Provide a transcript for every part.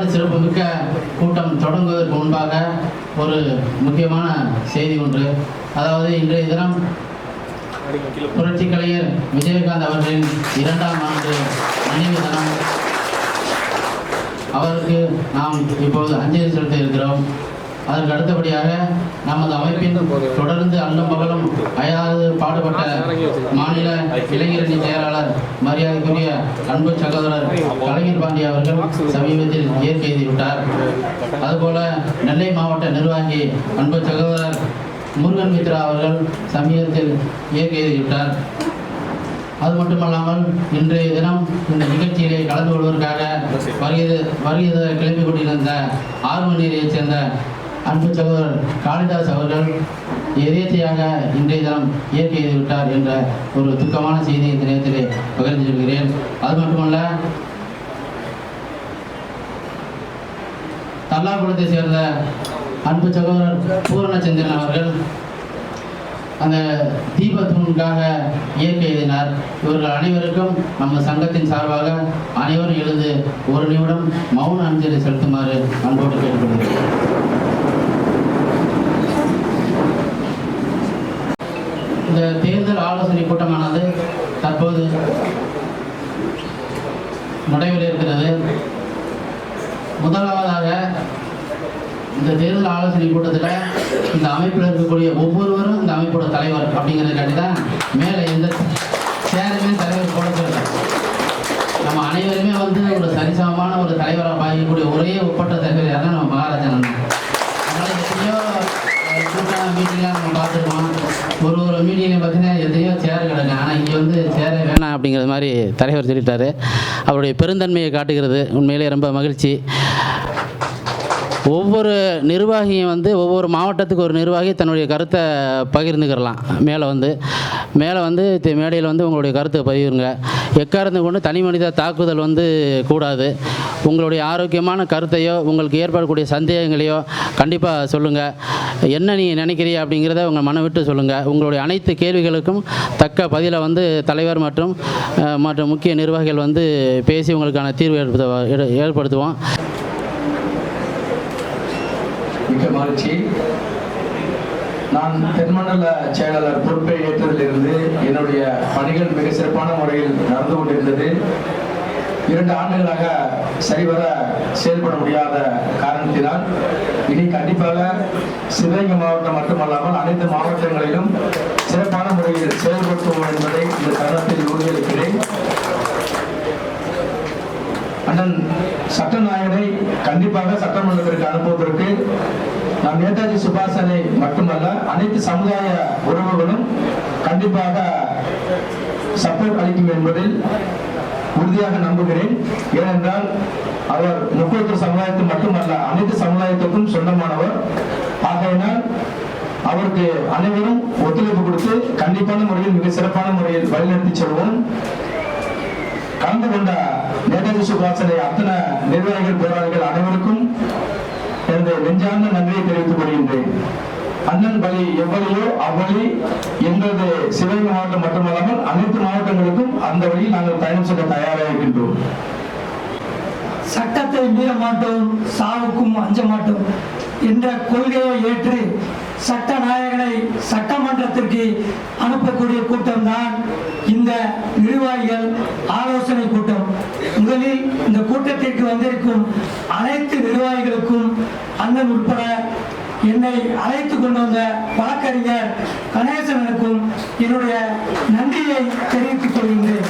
வரலாற்று சிறப்புமிக்க கூட்டம் தொடங்குவதற்கு முன்பாக ஒரு முக்கியமான செய்தி ஒன்று. அதாவது இன்றைய தினம் புரட்சி கலைஞர் விஜயகாந்த் அவர்களின் இரண்டாம் ஆண்டு நினைவு தினம். அவருக்கு நாம் இப்பொழுது அஞ்சலி செலுத்த இருக்கிறோம். அதற்கு அடுத்தபடியாக நமது அமைப்பின் தொடர்ந்து அல்லும் பகலும் அயாது பாடுபட்ட மாநில இளைஞரணி செயலாளர் மரியாதைக்குரிய அன்பு சகோதரர் கலைஞர் பாண்டிய அவர்கள் சமீபத்தில் இயற்கை எழுதிவிட்டார். அதுபோல நெல்லை மாவட்ட நிர்வாகி அன்பு சகோதரர் முருகன் மித்ரா அவர்கள் சமீபத்தில் இயற்கை எழுதிவிட்டார். அது மட்டுமல்லாமல் இன்றைய தினம் இந்த நிகழ்ச்சியிலே கலந்து கொள்வதற்காக வருகை வருகை கிளம்பி கொண்டிருந்த ஆர்மநீரையைச் சேர்ந்த அன்பு சகோதரர் காளிதாஸ் அவர்கள் எதேச்சையாக இன்றைய தினம் இயற்கை எழுதிவிட்டார் என்ற ஒரு துக்கமான செய்தி இந்த நேரத்திலே பகிர்ந்திருக்கிறேன் அது மட்டுமல்ல தல்லாக்குளத்தை சேர்ந்த அன்பு சகோதரர் பூரணச்சந்திரன் அவர்கள் அந்த தீபத்தூணுக்காக இயற்கை எழுதினார் இவர்கள் அனைவருக்கும் நம்ம சங்கத்தின் சார்பாக அனைவரும் எழுந்து ஒரு நிமிடம் மௌன அஞ்சலி செலுத்துமாறு அன்போடு கேட்டுக்கொள்கிறேன் இந்த தேர்தல் ஆலோசனை கூட்டமானது தற்போது நடைபெற இருக்கிறது. முதலாவதாக இந்த தேர்தல் ஆலோசனை கூட்டத்தில் இந்த அமைப்பில் இருக்கக்கூடிய ஒவ்வொருவரும் இந்த அமைப்போட தலைவர் அப்படிங்கிறதுக்காண்டி தான் மேலே எந்த சேருமே தலைவர் போடப்படுது நம்ம அனைவருமே வந்து ஒரு சரிசமமான ஒரு தலைவராக பாதிக்கக்கூடிய ஒரே ஒப்பற்ற தலைவர் யாருன்னா நம்ம மகாராஜன் அண்ணன் அதனால் எத்தனையோ கூட்டம் மீட்டிங்லாம் நம்ம பார்த்துருக்கோம். ஒரு ஒரு மீட்டிங்கில் பார்த்தீங்கன்னா எதையோ சேர் கிடக்கு. ஆனால் இங்கே வந்து சேர வேணாம் அப்படிங்கிறது மாதிரி தலைவர் சொல்லிட்டாரு. அவருடைய பெருந்தன்மையை காட்டுகிறது. உண்மையிலே ரொம்ப மகிழ்ச்சி. ஒவ்வொரு நிர்வாகியும் வந்து ஒவ்வொரு மாவட்டத்துக்கு ஒரு நிர்வாகி தன்னுடைய கருத்தை பகிர்ந்துக்கிறலாம். மேலே வந்து மேலே வந்து மேடையில் வந்து உங்களுடைய கருத்தை பகிருங்க. எக்காரந்து கொண்டு தனி மனித தாக்குதல் வந்து கூடாது. உங்களுடைய ஆரோக்கியமான கருத்தையோ உங்களுக்கு ஏற்படக்கூடிய சந்தேகங்களையோ கண்டிப்பாக சொல்லுங்கள் என்ன நீ நினைக்கிறீ அப்படிங்கிறத உங்கள் மனம் விட்டு சொல்லுங்கள் உங்களுடைய அனைத்து கேள்விகளுக்கும் தக்க பதிலை வந்து தலைவர் மற்றும் மற்ற மற்றும் முக்கிய நிர்வாகிகள் வந்து பேசி உங்களுக்கான தீர்வு ஏற்படுத்த ஏற்படுத்துவோம். மிக்க மகிழ்ச்சி. நான் தென்மண்டல செயலாளர் பொறுப்பை ஏற்றதிலிருந்து என்னுடைய பணிகள் மிக சிறப்பான முறையில் நடந்து கொண்டிருந்தது. இரண்டு ஆண்டுகளாக சரிவர செயல்பட முடியாத காரணத்தினால் இனி கண்டிப்பாக சிவகங்கை மாவட்டம் மட்டுமல்லாமல் அனைத்து மாவட்டங்களிலும் சிறப்பான முறையில் செயல்படுத்துவோம் என்பதை இந்த தருணத்தில் உறுதியளிக்கிறேன். அண்ணன் சட்டநாயகனை கண்டிப்பாக சட்டமன்றத்திற்கு அனுப்புவதற்கு நான் நேதாஜி சுபாஷனை மட்டுமல்ல அனைத்து சமுதாய உறவுகளும் கண்டிப்பாக சப்போர்ட் அளிக்கும் என்பதில் உறுதியாக நம்புகிறேன். ஏனென்றால் அவர் முக்கியத்துவ சமுதாயத்து மட்டுமல்ல அனைத்து சமுதாயத்துக்கும் சொந்தமானவர். ஆகையினால் அவருக்கு அனைவரும் ஒத்துழைப்பு கொடுத்து கண்டிப்பான முறையில் மிக சிறப்பான முறையில் வழிநடத்தி செல்வோம். கலந்து கொண்ட நேதாஜி சுபாஷனை அத்தனை நிர்வாகிகள் போராளிகள் அனைவருக்கும் எனது நெஞ்சார்ந்த நன்றியை தெரிவித்துக் கொள்கின்றேன். அண்ணன் பலி எவ்வளியோ அவ்வழி எங்களது சிவகங்கை மாவட்டம் மட்டுமல்லாமல் அனைத்து மாவட்டங்களுக்கும் அந்த வழியில் நாங்கள் பயணம் செல்ல தயாராக இருக்கின்றோம். சட்டத்தை மீற மாட்டோம் சாவுக்கும் அஞ்ச மாட்டோம் என்ற கொள்கையை ஏற்று சட்ட நாயகனை சட்டமன்றத்திற்கு அனுப்பக்கூடிய கூட்டம் தான் இந்த நிர்வாகிகள் ஆலோசனை கூட்டம். முதலில் இந்த கூட்டத்திற்கு வந்திருக்கும் அனைத்து நிர்வாகிகளுக்கும் அண்ணன் உட்பட என்னை அழைத்து கொண்டு வந்த வழக்கறிஞர் கணேசனுக்கும் என்னுடைய நன்றியை தெரிவித்துக் கொள்கின்றேன்.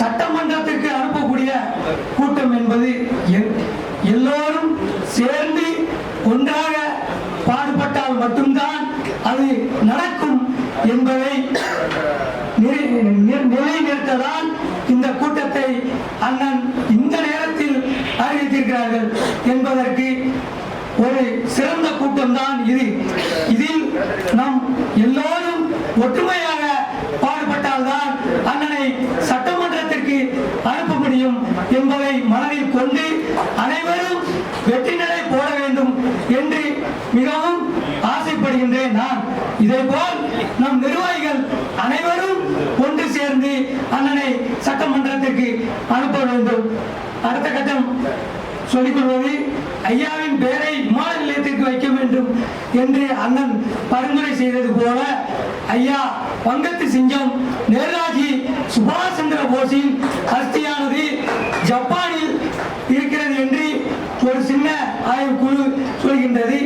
சட்டமன்றத்திற்கு அனுப்பக்கூடிய கூட்டம் என்பது எல்லோரும் சேர்ந்து ஒன்றாக பாடுபட்டால் மட்டும்தான் அது நடக்கும் என்பதை நிலைநிறுத்ததான் இந்த கூட்டத்தை அண்ணன் இந்த நேரத்தில் அறிவித்திருக்கிறார்கள் என்பதற்கு ஒரு சிறந்த கூட்டம் தான் இது. இதில் நாம் எல்லோரும் ஒற்றுமையாக பாடுபட்டால்தான் அண்ணனை சட்ட சட்டமன்றத்திற்கு அனுப்ப முடியும் என்பதை மனதில் கொண்டு அனைவரும் வெற்றி நடை போட வேண்டும் என்று மிகவும் ஆசைப்படுகின்றேன் நான். இதே போல் நம் நிர்வாகிகள் அனைவரும் ஒன்று சேர்ந்து அண்ணனை சட்டமன்றத்திற்கு அனுப்ப வேண்டும். அடுத்த கட்டம் சொல்லிக் கொள்வது ஐயாவின் பெயரை விமான நிலையத்திற்கு வைக்க வேண்டும் என்று அண்ணன் பரிந்துரை செய்தது போல ஐயா வங்கத்து சிங்கம் நேதாஜி சுபாஷ் சந்திர போஸின் அஸ்தியானது ஜப்பானில் இருக்கிறது என்று ஒரு சின்ன ஆய்வுக்குழு சொல்கின்றது.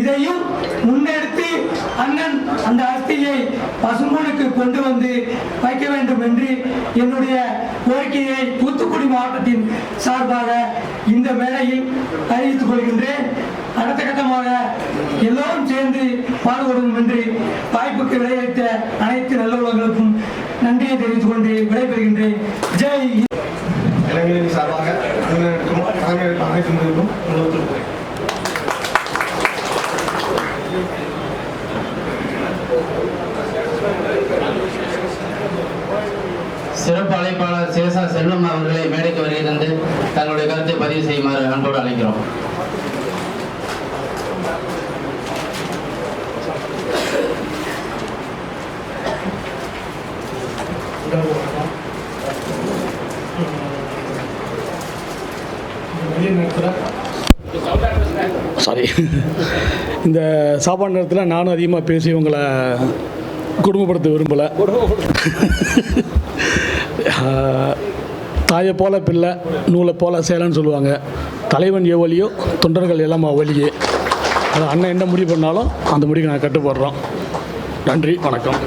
இதையும் முன்னெடுத்து அண்ணன் அந்த அஸ்தியை பசும்பொனுக்கு கொண்டு வந்து வைக்க வேண்டும் என்று என்னுடைய கோரிக்கையை தூத்துக்குடி மாவட்டத்தின் சார்பாக இந்த மேடையில் அறிவித்துக் கொள்கின்றேன். அடுத்த கட்டமாக எல்லோரும் சேர்ந்து பாடுபடும் என்று வாய்ப்புக்கு விளைவித்த அனைத்து நல்லவர்களுக்கும் நன்றியை தெரிவித்துக் கொண்டு விடைபெறுகின்றேன். ஜெய். இளைஞரின் சார்பாக அனைத்து சிறப்பு அழைப்பாளர் சேசா செல்வம் அவர்களை மேடைக்கு வருகை தந்து தங்களுடைய கருத்தை பதிவு செய்யுமாறு அன்போடு அழைக்கிறோம். சாரி இந்த சாப்பாடு நேரத்தில் நானும் அதிகமாக பேசி உங்களை குடும்பப்படுத்த விரும்பலை தாயை போல பிள்ளை நூலை போல சேலன்னு சொல்லுவாங்க தலைவன் எவ்வளியோ தொண்டர்கள் எல்லாம் அவ்வளியே அது அண்ணன் என்ன முடிவு பண்ணாலும் அந்த முடிவுக்கு நான் கட்டுப்படுறோம் நன்றி வணக்கம்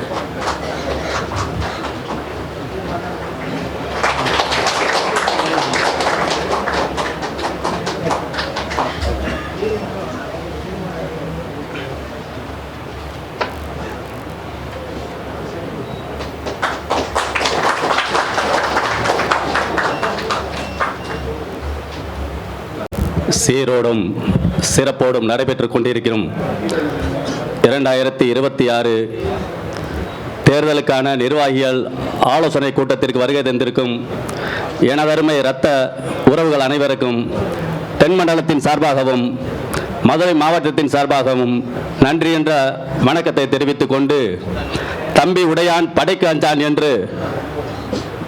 சீரோடும் சிறப்போடும் நடைபெற்றுக் கொண்டிருக்கிறோம். இரண்டாயிரத்தி இருபத்தி ஆறு தேர்தலுக்கான நிர்வாகிகள் ஆலோசனை கூட்டத்திற்கு வருகை தந்திருக்கும் எனதருமை இரத்த உறவுகள் அனைவருக்கும் தென்மண்டலத்தின் சார்பாகவும் மதுரை மாவட்டத்தின் சார்பாகவும் நன்றி என்ற வணக்கத்தை தெரிவித்துக் கொண்டு தம்பி உடையான் படைக்கு அஞ்சான் என்று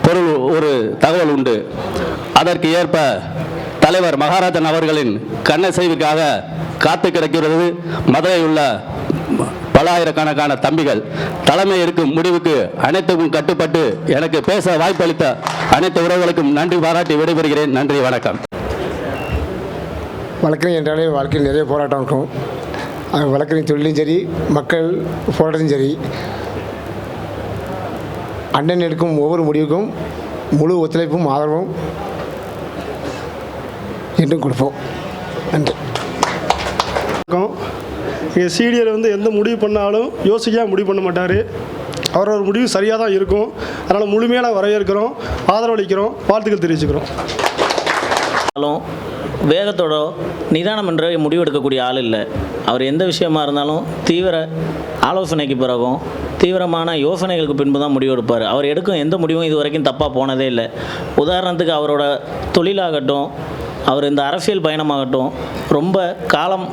பொருள் ஒரு தகவல் உண்டு. அதற்கு ஏற்ப தலைவர் மகாராஜன் அவர்களின் கண்ணசைவுக்காக காத்து கிடக்கிறது. மதுரை உள்ள பலாயிரக்கணக்கான தம்பிகள். தலைமை இருக்கும் முடிவுக்கு அனைத்துக்கும் கட்டுப்பட்டு எனக்கு பேச வாய்ப்பளித்த அனைத்து உறவுகளுக்கும் நன்றி பாராட்டி விடைபெறுகிறேன். நன்றி வணக்கம். வழக்கறிஞர் என்றாலே வாழ்க்கையில் நிறைய போராட்டம் இருக்கும். அது வழக்கறிஞர் தொழிலும் சரி மக்கள் போராட்டத்தையும் சரி. அண்ணன் எடுக்கும் ஒவ்வொரு முடிவுக்கும் முழு ஒத்துழைப்பும் ஆதரவும் என்றும் கொடுப்போம். நன்றி. இருக்கும் இங்கே சீடியர் வந்து எந்த முடிவு பண்ணாலும் யோசிக்காம முடிவு பண்ண மாட்டார். அவரோட முடிவு சரியாக தான் இருக்கும். அதனால் முழுமையாக நாங்கள் வரவேற்கிறோம். ஆதரவளிக்கிறோம். வாழ்த்துக்கள் தெரிவிச்சுக்கிறோம். வேகத்தோட நிதானம் என்ற முடிவெடுக்கக்கூடிய ஆள் இல்லை. அவர் எந்த விஷயமா இருந்தாலும் தீவிர ஆலோசனைக்கு பிறகும் தீவிரமான யோசனைகளுக்கு பின்பு தான் முடிவெடுப்பார் அவர் எடுக்கும் எந்த முடிவும் இது வரைக்கும் தப்பாக போனதே இல்லை. உதாரணத்துக்கு அவரோட தொழிலாகட்டும் அவர் இந்த அரசியல் பயணமாகட்டும் ரொம்ப காலம்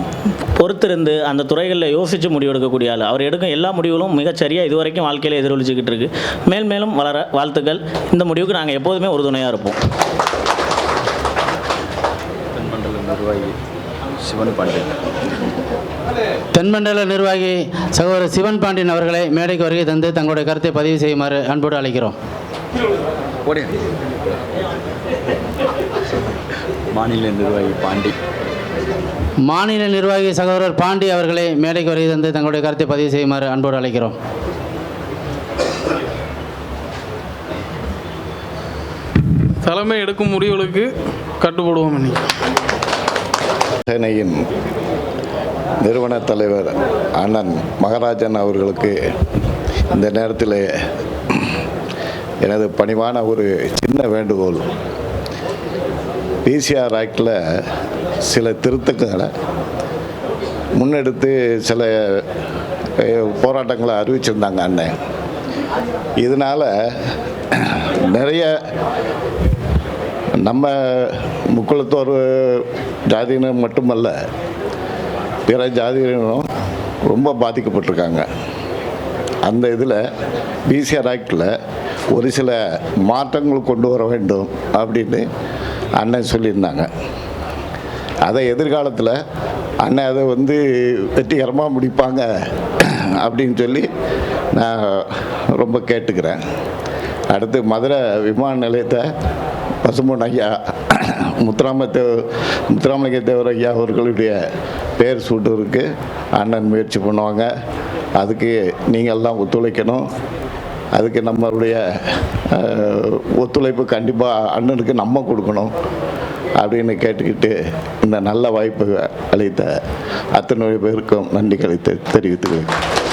பொறுத்திருந்து அந்த துறைகளில் யோசித்து முடிவெடுக்கக்கூடிய ஆள். அவர் எடுக்கும் எல்லா முடிவுகளும் மிகச்சரியாக இது வரைக்கும் வாழ்க்கையில் எதிரொலிச்சுக்கிட்டு இருக்கு. மேல் மேலும் வளர வாழ்த்துக்கள். இந்த முடிவுக்கு நாங்கள் எப்போதுமே உறுதுணையாக இருப்போம். தென்மண்டல நிர்வாகி சகோதரர் சிவன் பாண்டியன் அவர்களை மேடைக்கு வருகை தந்து தங்களுடைய கருத்தை பதிவு செய்யுமாறு அன்போடு அழைக்கிறோம். மாநில நிர்வாகி பாண்டி. மாநில நிர்வாகி சகோதரர் பாண்டி அவர்களை மேடைக்கு வருகை தந்து தங்களுடைய கருத்தை பதிவு செய்யுமாறு அன்போடு அழைக்கிறோம். தலைமை எடுக்கும் முடிவுகளுக்கு கட்டுப்படுவோம் சேனையின் நிறுவன தலைவர் அண்ணன் மகராஜன் அவர்களுக்கு இந்த நேரத்தில் எனது பணிவான ஒரு சின்ன வேண்டுகோள். பிசிஆர் ஆக்டில் சில திருத்தங்களை முன்னெடுத்து சில போராட்டங்களை அறிவிச்சிருந்தாங்க அண்ணன். இதனால் நிறைய நம்ம முக்குளத்தோர் ஜாதியினர் மட்டுமல்ல பிற ஜாதியினரும் ரொம்ப பாதிக்கப்பட்டிருக்காங்க. அந்த இதில் பிசிஆர் ஆக்டில் ஒரு சில மாற்றங்கள் கொண்டு வர வேண்டும் அப்படின்னு அண்ணன் சொல்லியிருந்தாங்க. அதை எதிர்காலத்தில் அண்ணன் அதை வந்து வெற்றிகரமாக முடிப்பாங்க அப்படின்னு சொல்லி நான் ரொம்ப கேட்டுக்கிறேன். அடுத்து மதுரை விமான நிலையத்தை பசும்பொன் ஐயா முத்துராம தேவ முத்துராமலிங்க தேவர் ஐயா அவர்களுடைய பேர் சூட்டுறதுக்கு அண்ணன் முயற்சி பண்ணுவாங்க. அதுக்கு நீங்கள் எல்லாம் ஒத்துழைக்கணும். அதுக்கு நம்மளுடைய ஒத்துழைப்பு கண்டிப்பாக அண்ணனுக்கு நம்ம கொடுக்கணும் அப்படின்னு கேட்டுக்கிட்டு இந்த நல்ல வாய்ப்பு அளித்த அத்தனை பேருக்கும் நன்றிகளை கழித்து தெரிவித்துக்கிறேன்